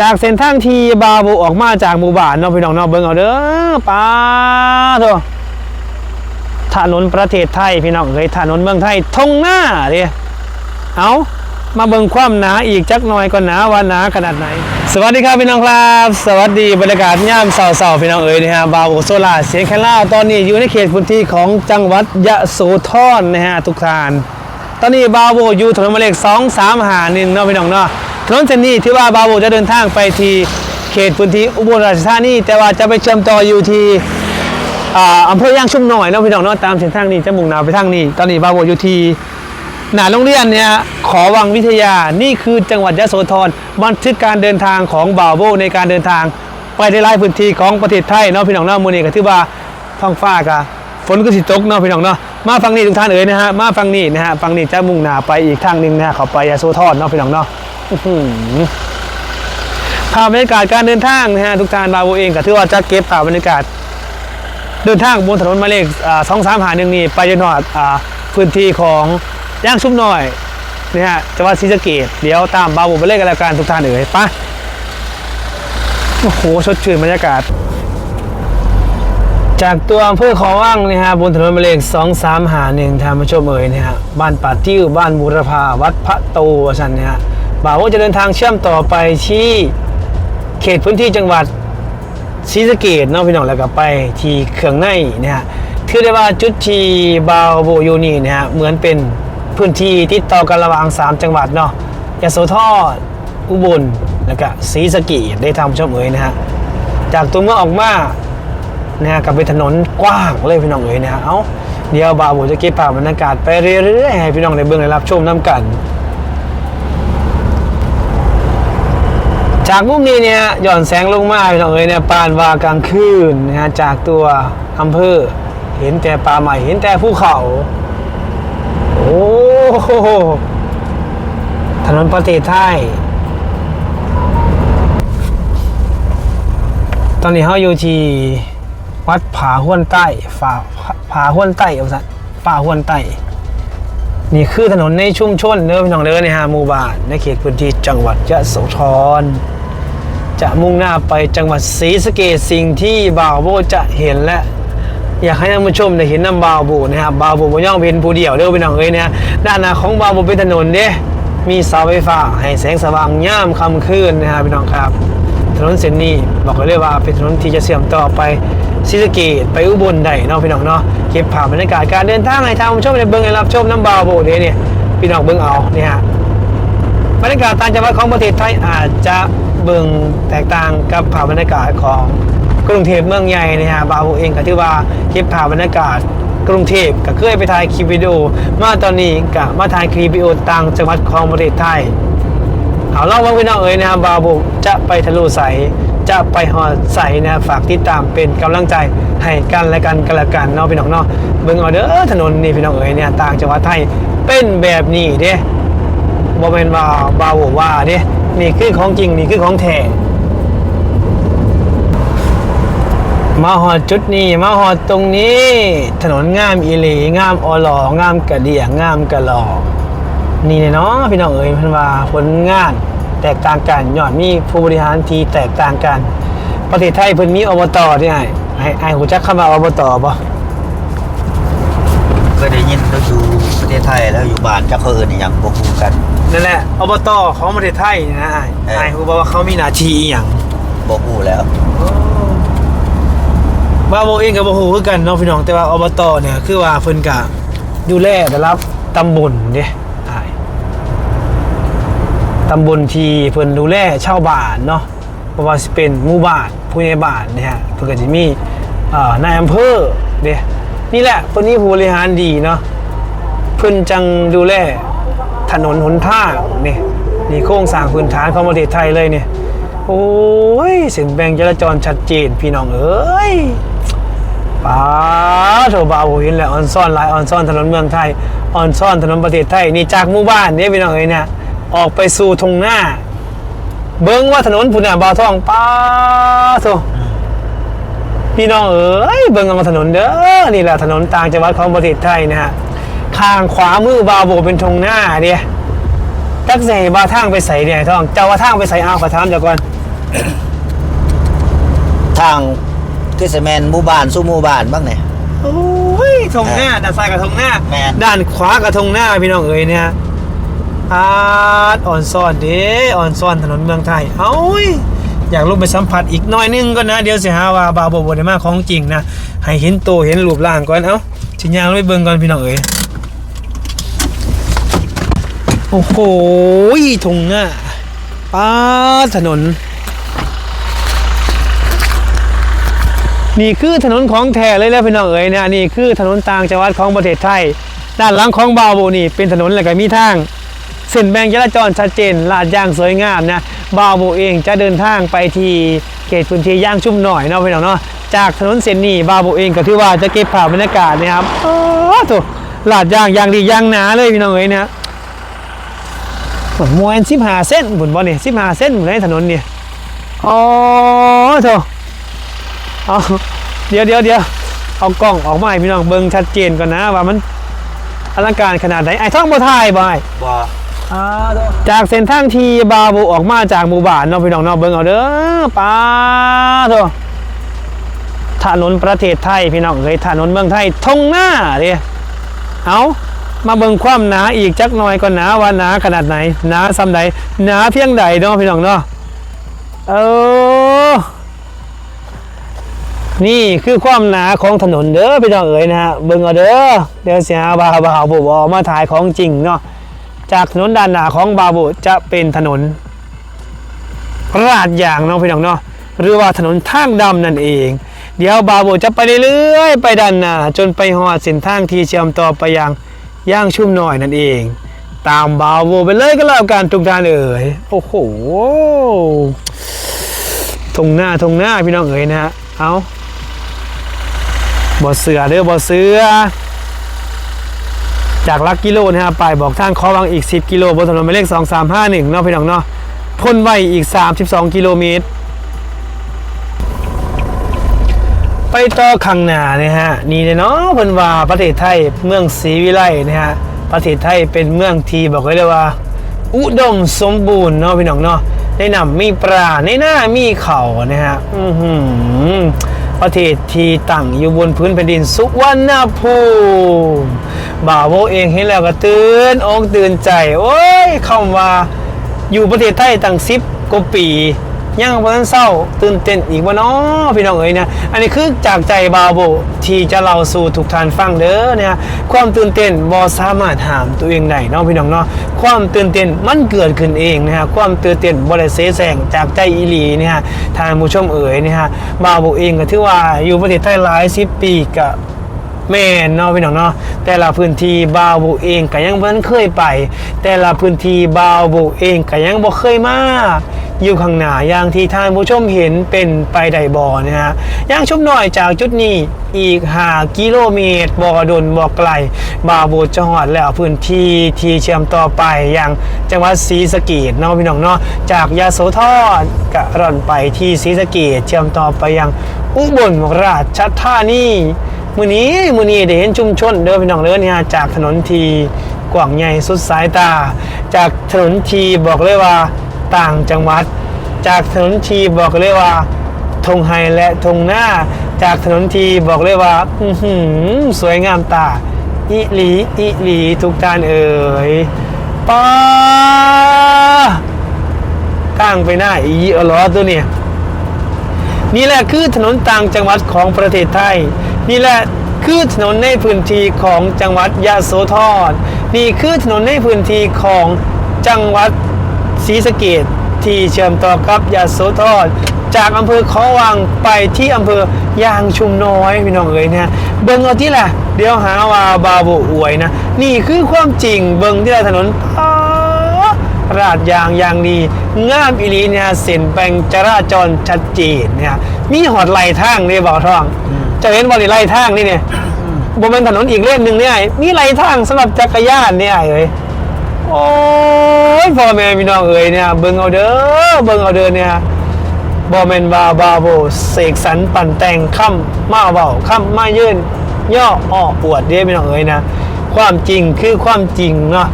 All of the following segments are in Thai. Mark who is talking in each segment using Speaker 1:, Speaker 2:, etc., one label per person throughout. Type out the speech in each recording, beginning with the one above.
Speaker 1: จากเส้นทางที่บาบูออกมาจากหมู่บ้านเนาะพี่น้องเนาะเบิ่งเอาเด้อป้าโถถนนประเทศไทยพี่น้องเอ้ยถนนเมืองไทยทงหน้าเด้เอามาเบิ่งความหนาอีกจักหน่อยก่อนหนาว่าหนาขนาดไหน สวัสดีครับพี่น้องครับ สวัสดีบรรยากาศยามเสาๆพี่น้องเอ๋ยนะฮะบาบูโซลาเสียงแคล่าตอนนี้อยู่ในเขตพื้นที่ของจังหวัดยะโสธรนะฮะทุกท่าน ตอนนี้บาโบอยู่ถนนหมายเลขสองสามหาหนึ่งเนาะพี่น้องเนาะ ถนนเส้นนี้ที่ว่าบาโบจะเดินทางไปที่เขตพื้นที่อุบลราชธานีแต่ว่าจะไปเชื่อมต่ออยู่ที่อ่อำเภอย่างชุ่มหน่อยเนาะพี่น้องเนาะตามเส้นทางนี้จะมุ่งหน้าไปทางนี้ ตอนนี้บาโบอยู่ที่หน้าโรงเรียนเนี่ยขอวังวิทยานี่คือจังหวัดยะโสธรบันทึกการเดินทางของบาโบในการเดินทาง ไปในหลายพื้นที่ของประเทศไทยเนาะพี่น้องเนาะมื้อนี้ก็ถือว่าท้องฟ้ากะฝนก็สิตกเนาะพี่น้องเนาะมาฟังนี่ทุกท่านเอ๋ยนะฮะมาฟังนี่นะฮะฟังนี่จะมุ่งหน้าไปอีกทางหนึ่งนะฮะเขาไปยาโซทอดเนาะพี่น้องเนาะอื้อหือ ภาพบรรยากาศการเดินทางนะฮะทุกท่านบาโบเองก็ถือว่าจะเก็บภาพบรรยากาศ เดินทางบนถนนหมายเลขสองสามหาหนึ่งนี่ไปจนถึงพื้นที่ของย่างชุบหน่อยนะฮะจังหวัดศรีสะเกษเดี๋ยวตามบาโบไปเล่นกันแล้วกันทุกท่านเอ๋ยไปโอ้โหสดชื่นบรรยากาศ จากตัวอำเภอขอว่างนะฮะบนถนนหมายเลขสองสามหาหนึ่งทางมาชมเอ่ยนะฮะบ้านป่าติ้วบ้านบุรพาวัดพระโตวสันนะฮะ บ่าวจะเดินทางเชื่อมต่อไปที่เขตพื้นที่จังหวัดศรีสะเกดเนาะพี่น้องแล้วก็ไปที่เขื่องในนะฮะถือได้ว่าจุดที่บาวโบยูนี่นะฮะเหมือนเป็นพื้นที่ที่ต่อกันระหว่างสามจังหวัดเนาะยะโสธรอุบลแล้วก็ศรีสะเกดได้ทำชมเอ่ยนะฮะจากตัวเมืองออกมานะฮะกับเป็นถนนกว้างเลยพี่น้องเอ๋ยนะฮะเอ้าเดี๋ยวบ่าวผมจะเก็บภาพบรรยากาศไปเรื่อยๆให้พี่น้องได้เบิ่งได้รับชมน้ำกัน จากมุมนี้เนี่ยหย่อนแสงลงมาพี่น้องเอ๋ยเนี่ยปานวากลางคืนนะฮะจากตัวอำเภอ เห็นแต่ป่าใหม่เห็นแต่ภูเขา โอ้โหถนนประเทศไทยตอนนี้เขาอยู่ที่วัดผาห้วนใต้ฝ่าผาห้วนใต้เอาสัตว์ป่าห้วนใต้นี่คือถนนในชุมชนเนื้อพี่น้องเด้อในฮาหมู่บ้านในเขตพื้นที่จังหวัดยะโสธร จะมุ่งหน้าไปจังหวัดศรีสะเกษสิ่งที่บ่าวโบจะเห็นและ อยากให้ท่านผู้ชมได้เห็นน้ำบาวบูนะครับบาวบูบ่ย่องเป็นผู้เดียวเด้อพี่น้องเอ้ยนะด้านหน้าของบาวบูเป็นถนนเด้มีเสาไฟฟ้าให้แสงสว่างย่ามค่ำคืนนะครับพี่น้องครับ ถนนเส้นนี้บอกเลยว่าเป็นถนนที่จะเชื่อมต่อไปศรีสะเกษไปอุบลได้เนาะพี่น้องเนาะเก็บภาพบรรยากาศการเดินทางให้ทางผู้ชมได้เบิ่งให้รับชมน้ำบาวบูเด้เนี่ยพี่น้องเบิ่งเอาเนี่ยฮะบรรยากาศต่างจังหวัดของประเทศไทยอาจจะ เบิ่งแตกต่างกับภาพบรรยากาศของกรุงเทพเมืองใหญ่นะฮะบาวเองก็ถือว่าเก็บภาพบรรยากาศกรุงเทพก็เคยไปถ่ายคลิปวิดีโอ มาตอนนี้ก็มาถ่ายคลิปวิดีโอต่างจังหวัดของประเทศไทยเอาล่องว่าพี่น้องเอ๋ยนะครับบาบุจะไปทะลุใสจะไปหอดใสนะฝากติดตามเป็นกำลังใจให้กันและกันกันละกันเนาะพี่น้องเนาะเบิ่งเอาเด้อถนนนี่พี่น้องเอ๋ยเนี่ยต่างจังหวัดไทยเป็นแบบนี้เด้บอมเมนว่าบาวว่าเด้ นี่คือของจริงนี่คือของแท้มาหอดจุดนี้มาหอดตรงนี้ ถนนงามอีหลีงามอหลองามกระเดียงามกระหลอนี่เนาะพี่น้องเอ๋ยพันว่าผลงานแตกต่างกันยอดมีผู้บริหารทีแตกต่างกัน ประเทศไทยเพิ่นมีอบตที่ไหนไอ้ไอ้หูจักคำว่าอบตป่ะ
Speaker 2: เคยได้ยินเราอยู่ประเทศไทยแล้วอยู่บ้านจะเขาเอินอหย่างบกูกัน
Speaker 1: นั่นแหละอบตของประเทศไทยนะไอ้
Speaker 2: เออ
Speaker 1: ไอ้หูบอกว่าเขามีหน้าที่อหย่าง
Speaker 2: บกูแล้ว
Speaker 1: ว่าโบเองกับโบฮูคือกันเนาะพี่น้องแต่ว่าอบตเนี่ยคือว่าเพิ่นกะดูแลแต่รับตำบลเด้อ้ายตำบลที่เพิ่นดูแลชาวบ้านเนาะเพราะว่าสิเป็นหมู่บ้านผู้ใหญ่บ้านเนี่ยฮะเพิ่นก็สิมีเอ่อนายอำเภอเด้ นี่แหละเพิ่นมีผู้บริหารดีเนาะเพิ่นจังดูแลถนนหนทางนี่นี่โครงสร้างพื้นฐานของประเทศไทยเลยเนี่ยโอ้ยเส้นแบ่งจราจรชัดเจนพี่น้องเอ้ยป้าโถบาวเห็นแหล้วออนซ่อนลายออนซ่อนถนนเมืองไทยออนซ่อนถนนประเทศไทยนี่จากหมู่บ้านเนี่ยพี่น้องเอ้ยเนี่ยออกไปสู่ทงหน้า เบิ้งว่าถนนพุ่นน่ะบ่าวทองป้าโถ พี่น้องเอ้ยเบิ้งเอาถนนเด้อนี่แหละถนนต่างจังหวัดของประเทศไทยนะฮะข้างขวามือบาวโบเป็นทงหน้าเดียจักใส่บาทางไปใส่เนี่ยท้องเจ้าว่าทางไปใส่เอาขอถามเดี๋ยวก่อน
Speaker 2: ทางคือสิแมนหมู่บ้านสู่หมู่บ้านบ้างเนี่ย
Speaker 1: โอ้ยทงหน้าด้านซ้ายกับทงหน้า
Speaker 2: แม่น
Speaker 1: ด้านขวากับทงหน้าพี่น้องเอ๋ยเนี่ยอาดอ่อนซ่อนเด้อ่อนซ่อนถนนเมืองไทยเอ้ย อยากลงไปสัมผัสอีกน่อยนึงก็นะ เดี๋ยวสิหาว่าบาวบบได้มาของจริงนะ ให้เห็นโตเห็นรูปร่างก่อนเอ้าสิย่างไปเบิ่งก่อนพี่น้องเอ๋ยโอ้โหทงหน้าป้าถนน นี่คือถนนของแท้เลยแล้วพี่น้องเอ๋ยเนี่ยนี่คือถนนต่างจังหวัดของประเทศไทย ด้านหลังของบาวโบนี่เป็นถนนแล้วก็มีทางเส้นแบ่งจราจรชัดเจนลาดยางสวยงามนะ บ่าวโบเองจะเดินทางไปที่เขตพื้นที่ย่างชุ่มหน่อยเนาะพี่น้องเนาะจากถนนเส้นนี้บาวโบเองก็ถือว่าจะเก็บภาพบรรยากาศนะครับโอ้โถลาดยางยางดียางหนาเลยพี่น้องเอ๋ยนะเหมือนมวยสิบหาเส้นบุญบอลนี่สิบหาเส้นเหมือนในถนนเนี่ยอ๋อโถเอาเดี๋ยวเดี๋ยวเดี๋ยวเอากล้องออกมาให้พี่น้องเบิ่งชัดเจนก่อนนะว่ามันอลังการขนาดไหนไอ้ท่องบ่ทายบ่ไอ้
Speaker 2: บ่
Speaker 1: จากเส้นทางที่บาบูออกมาจากหมู่บ้านเนาะพี่น้องเนาะเบิ่งเอาเด้อป้าโตถนนประเทศไทยพี่น้องเอ้ยถนนเมืองไทยทงหน้าเด้เอามาเบิ่งความหนาอีกจักหน่อยก่อนนะว่าหนาขนาดไหนหนาซ้ำใดหนาเพียงใดเนาะพี่น้องเนาะเออนี่คือความหนาของถนนเด้อพี่น้องเอ๋ยนะฮะเบิ่งเอาเด้อเดี๋ยวเสียบาบาบุบออกมาถ่ายของจริงเนาะ จากถนนด้านหน้าของบาบุจะเป็นถนนราดยางเนาะพี่น้องเนาะหรือว่าถนนทางดำนั่นเอง เดี๋ยวบาบุจะไปเรื่อยๆไปด้านหน้าจนไปหอดเส้นทางที่เชื่อมต่อไปยังย่างชุ่มหน่อยนั่นเอง ตามบาบุไปเลยก็แล้วกันทุกท่านเอ๋ยโอ้โหทงหน้าทงหน้าพี่น้องเอ๋ยนะฮะเอาบ่เสือเด้อบ่เสือ จากลักกิโลนะฮะไปบอกทางขอวังอีก 10 กิโลบนถนนหมายเลข 2351เนาะพี่น้องเนาะพ่นไว้อีก 32 กิโลเมตร ไปต่อข้างหน้านะฮะนี่เนาะเพิ่นว่าประเทศไทยเมืองศรีวิไลนะฮะประเทศไทยเป็นเมืองที่บอกไว้เลยว่า อุดมสมบูรณ์เนาะพี่น้องเนาะในน้ำมีปลาในหน้ามีเขานะฮะอือหือ ประเทศที่ตั้งอยู่บนพื้นแผ่นดินสุวรรณภูมิบ่าวโบเองเห็นแล้วก็ตื่นอกตื่นใจ โอ้ยคำว่าอยู่ประเทศไทยตั้งสิบกว่าปี ยังบ่ทันเศร้า ตื่นเต้นอีกบ่เนาะพี่น้องเอ๋ยนะอันนี้คือจากใจบาโบที่จะเล่าสู่ทุกท่านฟังเด้อเนี่ยความตื่นเต้นบ่สามารถห้ามตัวเองได้เนาะพี่น้องเนาะความตื่นเต้นมันเกิดขึ้นเองนะฮะความตื่นเต้นบ่ได้เสแสร้งจากใจอีหลีเนี่ยทางผู้ชมเอ๋ยเนี่ยฮะบาโบเองก็ถือว่าอยู่ประเทศไทยหลาย10ปีก็ แม่นเนาะพี่น้องเนาะแต่ละพื้นที่บาวบุเองก็ยังบ่เคยไป แต่ละพื้นที่บาวบุเองก็ยังบ่เคยมาอยู่ข้างหน้าอย่างที่ท่านผู้ชมเห็นเป็นไปไดบ่อนะฮะย่างชุบหน่อยจากจุดนี้อีก5กิโลเมตรบ่ดนบ่ไกล บาวบุจะฮอดแล้วพื้นที่ที่เชื่อมต่อไปอย่างจังหวัดศรีสะเกษเนาะพี่น้องเนาะจากยาโสธรก็ร่อนไปที่ศรีสะเกษเชื่อมต่อไปยังอุบลราชธานี มือนี้มือนี้ได้เห็นชุมชนเดินพี่น้องเดินเนี่ยจากถนนทีกว้างใหญ่สุดสายตา จากถนนทีบอกเลยว่าต่างจังหวัด จากถนนทีบอกเลยว่าธงไฮและธงหน้า จากถนนทีบอกเลยว่าอืสวยงามตาอิหลีอิหลีทุกท่านเอ่ยป้ากลางไปหน้าอีอลอตัวเนี่ย นี่แหละคือถนนต่างจังหวัดของประเทศไทย นี่แหละคือถนนในพื้นที่ของจังหวัดยะโสธรนี่คือถนนในพื้นที่ของจังหวัดศรีสะเกษที่เชื่อมต่อกับยะโสธรจากอำเภอเขาวังไปที่อำเภอยางชุมน้อยพี่น้องเอ๋ยเนี่ยเบิ่งเอาที่แหละเดี๋ยวหาว่าบาโบอวยนะ นี่คือความจริงเบิ่งที่ละถนนป๊า ราดยางยางดีงามอีหลีเนี่ยเส้นแบ่งจราจรชัดเจนเนี่ยมีหอดไหลทางนี่บอกทอง จะเห็นบริไหลทางนี่เนี่ยบนเป็นถนนอีกเลนหนึ่งเนี่ยมีไหลทางสำหรับจักรยานเนี่ยเอ้ยโอ้ยพ่อแม่พี่น้องเอ้ยเนี่ยเบิ่งเอาเด้อเบิ่งเอาเด้อเนี่ยบอแมนบาบาโบเสกสรรปั่นแต่งค่ำมาเบาค่ำมายื่นย่ออ้อปวดเด้อพี่น้องเอ้ยนะ ความจริงคือความจริงเนาะ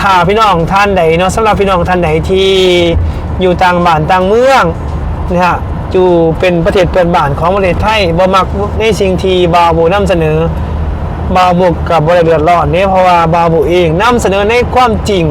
Speaker 1: ถ้าพี่น้องท่านใดเนาะสำหรับพี่น้องท่านใดที่อยู่ต่างบ้านต่างเมืองนะฮะอยู่เป็นประเทศเพื่อนบ้านของประเทศไทยบ่มักในสิ่งที่บาวโบนำเสนอบาวโบกับบริเดือดร้อนเนี่ยเพราะว่าบาวโบเองนำเสนอในความจริง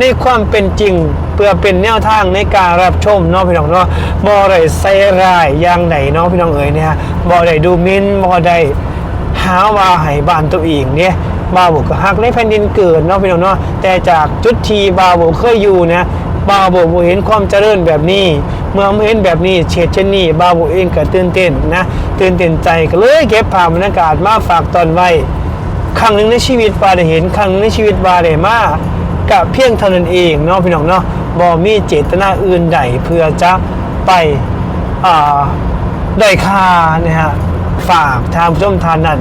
Speaker 1: ในความเป็นจริงเพื่อเป็นแนวทางในการรับชมเนาะพี่น้องเนาะบ่ได้ใส่ร้ายอย่างไหนเนาะพี่น้องเอ๋ยเนี่ยบ่ได้ดูมิ่นบ่ได้หาว่าให้บ้านตัวเองเนี่ย บาโบก็ฮักในแผ่นดินเกิดเนาะพี่น้องเนาะแต่จากจุดที่บาโบเคยอยู่เนี่ยบาโบบ่เห็นความเจริญแบบนี้ เมื่อเห็นแบบนี้เฉดเช่นนี้บาโบเองก็ตื่นเต้นนะตื่นเต้นใจก็เลยเก็บภาพบรรยากาศมาฝากตอนไว้ครั้งหนึ่งในชีวิตบาได้เห็นครั้งหนึ่งในชีวิตบาได้มากับเพียงเท่านั้นเองเนาะพี่น้องเนาะบ่มีเจตนาอื่นใดเพื่อจะไปอ่าได้ค่านะฮะฝากทางผู้ชมทานนั้น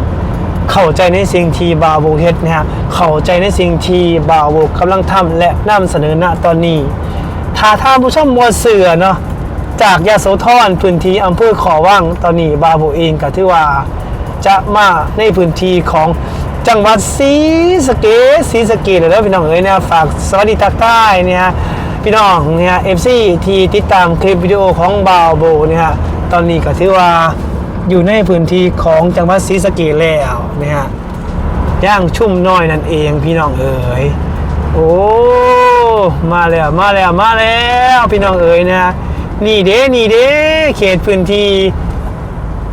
Speaker 1: เข้าใจในสิ่งที่บาโบเฮ็ดนะฮะเข้าใจในสิ่งที่บาโบกำลังทำและนำเสนอณตอนนี้ถ้าท่านผู้ชมมัวเสือเนาะจากยาโสธรพื้นที่อำเภอขอว่างตอนนี้บาโบเองก็ถือว่าจะมาในพื้นที่ของจังหวัดศรีสะเกษศรีสะเกษเลยนะพี่น้องเอ๋ยนะฝากสวัสดีทักทายเนี่ยพี่น้องเนี่ยเอฟซีที่ติดตามคลิปวิดีโอของบาวโบเนี่ยตอนนี้ก็ถือว่า อยู่ในพื้นที่ของจังหวัดศรีสะเกษแล้วเนี่ยย่างชุ่มน้อยนั่นเองพี่น้องเอ๋ยโอ้มาแล้วมาแล้วมาแล้วพี่น้องเอ๋ยนะนี่เด้นี่เด้เขตพื้นที่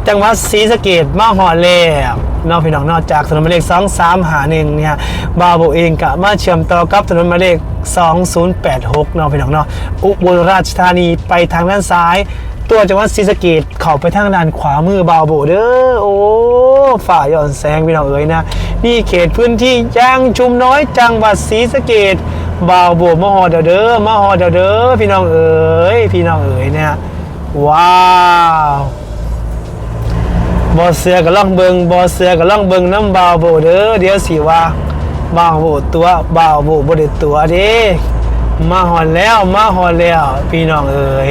Speaker 1: จังหวัดศรีสะเกดมาหอดแล้วนอกพี่น้องนอกจากถนนหมายเลข 2 3 หาหนึ่งเนี่ยบาโบเองกะมาเชื่อมต่อกับถนนหมายเลข 2086นอกพี่น้องนาะอุบลราชธานีไปทางด้านซ้าย ตัวจังหวัดศรีสะเกดเข้าไปทางด้านขวามือบาโบเด้อโอ้ฝ่ายย้อนแสงพี่น้องเอ๋ยนะนี่เขตพื้นที่ย่างชุมน้อยจังหวัดศรีสะเกดบาวโบมหอเด้อเด้อมหอเด้อเด้อพี่น้องเอ๋ยพี่น้องเอ๋ยเนี่ยว้าวบอเสือกับล่องเบิงบอเสือกับล่องเบิงน้ำบาวโบเด้อเดี๋ยวสิว่าบาวโบตัวบาวโบบ่ได้ตัวเด้มาหอนแล้วมาหอนแล้ว พี่น้องเอ๋ย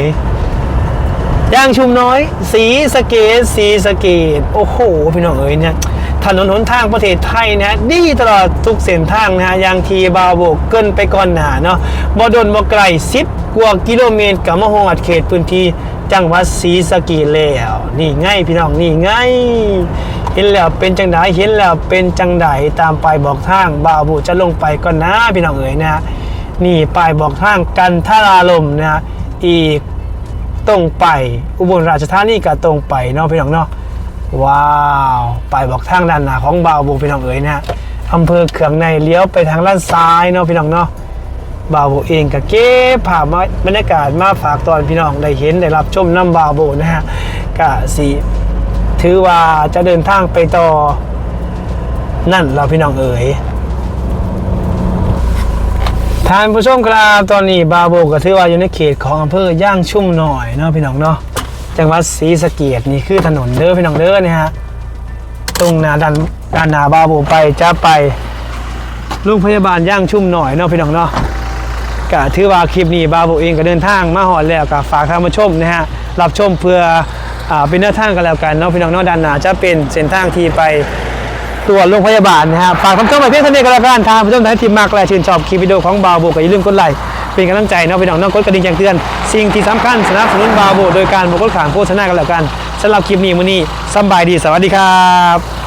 Speaker 1: ย่างชุมน้อย สีสะเกตสีสะเกตโอ้โห พี่น้องเอ๋ยเนี่ยถนนหนทางประเทศไทยนะดีตลอดทุกเส้นทางนะอย่างทีบาวโบเกินไปก่อนหนาเนาะบ่ดนบ่ไกลสิบกว่ากิโลเมตรกับมาฮอดเขตพื้นที่จังหวัดศรีสะเกษแล้วนี่ไงพี่น้องนี่ไงเห็นแล้วเป็นจังไดเห็นแล้วเป็นจังไดตามป้ายบอกทางบาวโบจะลงไปก่อนนะพี่น้องเอ๋ยนะนี่ป้ายบอกทางกันทาราลมนะอีก ตรงไป อุบลราชธานีก็ตรงไปเนาะพี่น้องเนาะว้าวไปบอกทางด้านหน้าของบาวบุพี่น้องเอ๋ยนะอำเภอเขืองในเลี้ยวไปทางด้านซ้ายเนาะพี่น้องเนาะบาวบุเองก็เก็บภาพมาบรรยากาศมาฝากตอนพี่น้องได้เห็นได้รับชมน้ำบาวบุนะฮะก็สิถือว่าจะเดินทางไปต่อนั่นเราพี่น้องเอ๋ย ท่านผู้ชมครับตอนนี้บาโบก็ถือว่าอยู่ในเขตของอำเภอย่างชุ่มหน่อยเนาะพี่น้องเนาะจังหวัดศรีสะเกดนี่คือถนนเด้อพี่น้องเด้อเนี่ยฮะตรงหนาด้านด้านหนาบาโบไปจะไปโรงพยาบาลย่างชุ่มหน่อยเนาะพี่น้องเนาะก็ถือว่าคลิปนี้บาโบเองก็เดินทางมาหอดแล้วก็ฝากท่านผู้ชมนะฮะรับชมเพื่ออเป็นแนวทางกันแล้วกันเนาะพี่น้องเนาะด้านหนาจะเป็นเส้นทางที่ไป ตรวจโรงพยาบาลนะฮะฝากคำชมไปเพียงเท่านี้ก็แล้วกันทางผู้ชมท่านที่มากและชื่นชอบคลิปวิดีโอของบาวโบก็อย่าลืมกดไลค์เป็นกำลังใจเนาะพี่น้องน้องกดกระดิ่งแจ้งเตือนสิ่งที่สำคัญสนับสนุนบาวโบโดยการบกดขางโฆษณากันแล้วกันสำหรับคลิปนี้มื้อนี้สำบายดีสวัสดีครับ